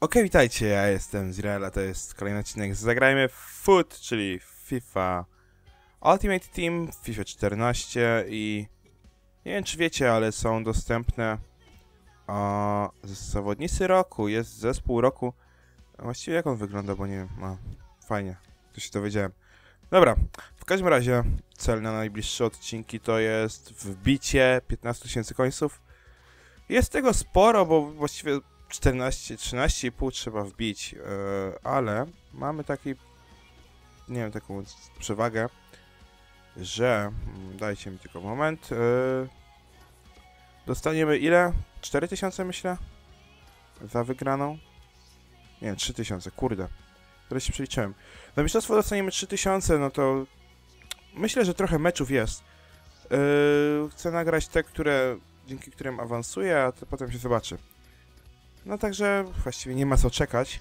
Okej, witajcie, ja jestem Zirela, to jest kolejny odcinek Zagrajmy w Foot, czyli FIFA Ultimate Team, FIFA 14 i nie wiem czy wiecie, ale są dostępne z- zawodnicy roku, jest zespół roku. Właściwie jak on wygląda, bo nie wiem, fajnie, to się dowiedziałem. Dobra, w każdym razie cel na najbliższe odcinki to jest wbicie 15 tysięcy końców. Jest tego sporo, bo właściwie 14, 13,5 trzeba wbić, yy, ale mamy taki, nie wiem, taką przewagę, że, mm, dajcie mi tylko moment, yy, dostaniemy ile? 4000 myślę? Za wygraną? Nie wiem, 3000, kurde. Teraz się przeliczyłem. Na mistrzostwo dostaniemy 3000, no to myślę, że trochę meczów jest. Yy, chcę nagrać te, które, dzięki którym awansuję, a to potem się zobaczy. No także właściwie nie ma co czekać.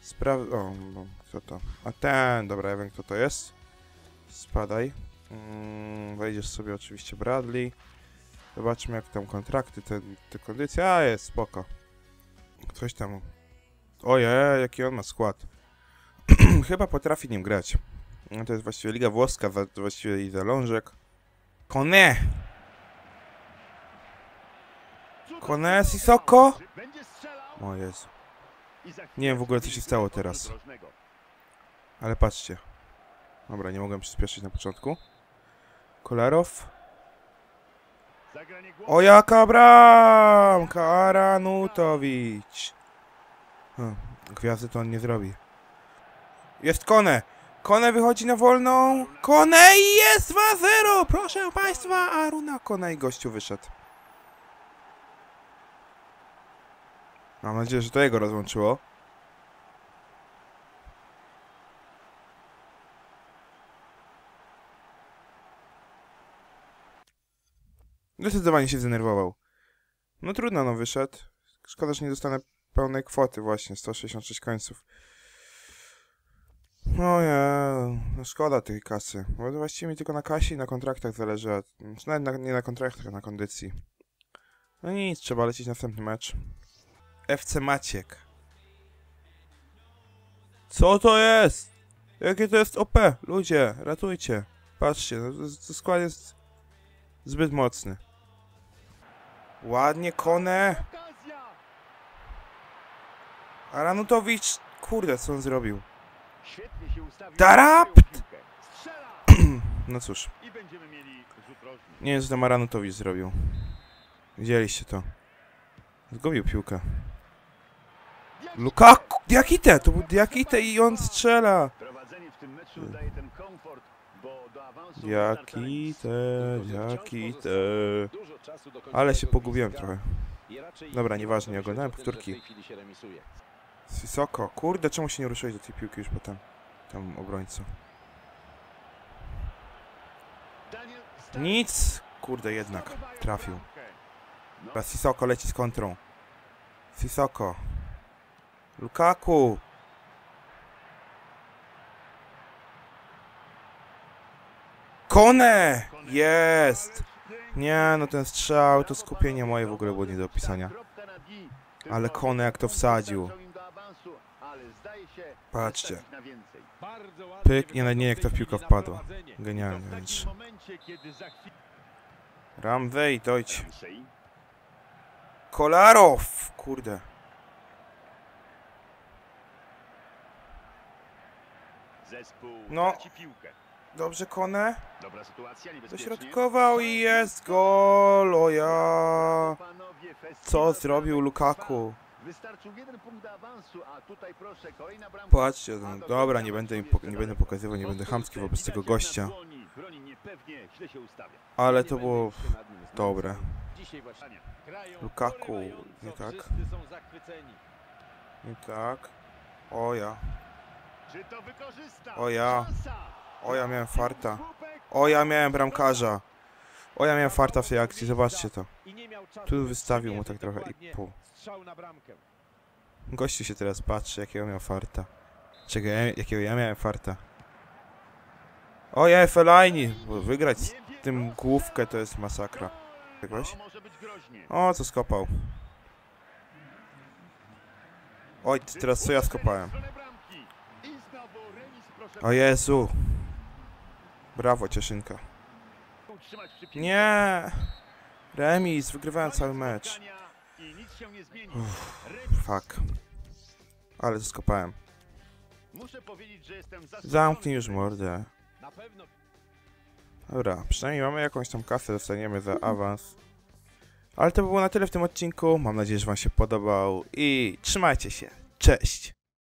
Spraw... O, no, kto to? A ten, dobra, ja wiem kto to jest. Spadaj. Mm, wejdziesz sobie oczywiście Bradley. Zobaczmy jak tam kontrakty, te, te kondycje. A, jest, spoko. Ktoś tam... Ojej, jaki on ma skład. Chyba potrafi nim grać. No to jest właściwie Liga Włoska, właściwie i zalążek. Kone! Kone Sissoko? O Jezu. Nie wiem w ogóle, co się stało teraz. Ale patrzcie. Dobra, nie mogłem przyspieszyć na początku. Kolarow. O jaka bramka! Aranutowicz. Gwiazdy to on nie zrobi. Jest Kone! Kone wychodzi na wolną. Kone i jest 2-0! Proszę państwa, Aruna Kone i gościu wyszedł. Mam nadzieję, że to jego rozłączyło. Zdecydowanie się zdenerwował. No trudno, no wyszedł. Szkoda, że nie dostanę pełnej kwoty właśnie, 166 końców. Ojej, no szkoda tej kasy. Bo właściwie mi tylko na kasie i na kontraktach zależy, znaczy nawet na, nie na kontraktach, na kondycji. No nic, trzeba lecieć następny mecz. FC Maciek. Co to jest? Jakie to jest OP? Ludzie, ratujcie. Patrzcie, no, to, to skład jest zbyt mocny. Ładnie, Kone. Aranutowicz, kurde, co on zrobił? Darapt! No cóż, nie wiem, co tam Aranutowicz zrobił. Widzieliście to. Zgubił piłkę. Lukaku! Diakite! To był Diakite i on strzela! Diakite, Diakite... Ale się pogubiłem trochę. Dobra, nieważne, nie oglądałem powtórki. Sisoko. Kurde, czemu się nie ruszyłeś do tej piłki już potem? Tam obrońcu. Nic! Kurde, jednak. Trafił. No, Teraz Sisoko leci z kontrą. Sisoko. Lukaku! Kone! Jest! Nie, no ten strzał, to skupienie moje w ogóle było nie do opisania. Ale Kone jak to wsadził. Patrzcie. Pyk, nie, nie, jak ta piłka wpadła. Genialnie wręcz. Ramwej. Ramsey Kolarow! Kurde. No. Dobrze, Kone. Dośrodkował i jest gol! O ja! Panowie, festiwal Co zrobił Lukaku? Patrzcie, no, dobra, nie będę, nie będę pokazywał, nie będę chamski wobec tego gościa. Ale Nie to było dobre. Lukaku, nie tak? I tak. O ja. O ja. O ja miałem farta. O ja miałem bramkarza. O ja miałem farta w tej akcji, zobaczcie to. Tu wystawił mu tak trochę i pół. Gościu się teraz patrzy, jakiego miał farta. Czego ja, jakiego ja miałem farta. O ja, Fellaini! Bo Wygrać z tym główkę to jest masakra. Czegoś? O, co skopał. Oj, teraz co ja skopałem? Stronę bramki. I znowu remis, proszę O Jezu! Brawo, Cieszynka. Nie! Remis, wygrywałem cały mecz. Remis. Fuck. Ale to skopałem. Muszę powiedzieć, że jestem zaskoczony. Zamknij już mordę. Dobra, przynajmniej mamy jakąś tam kasę, dostaniemy za awans. Ale to było na tyle w tym odcinku. Mam nadzieję, że wam się podobał i trzymajcie się. Cześć!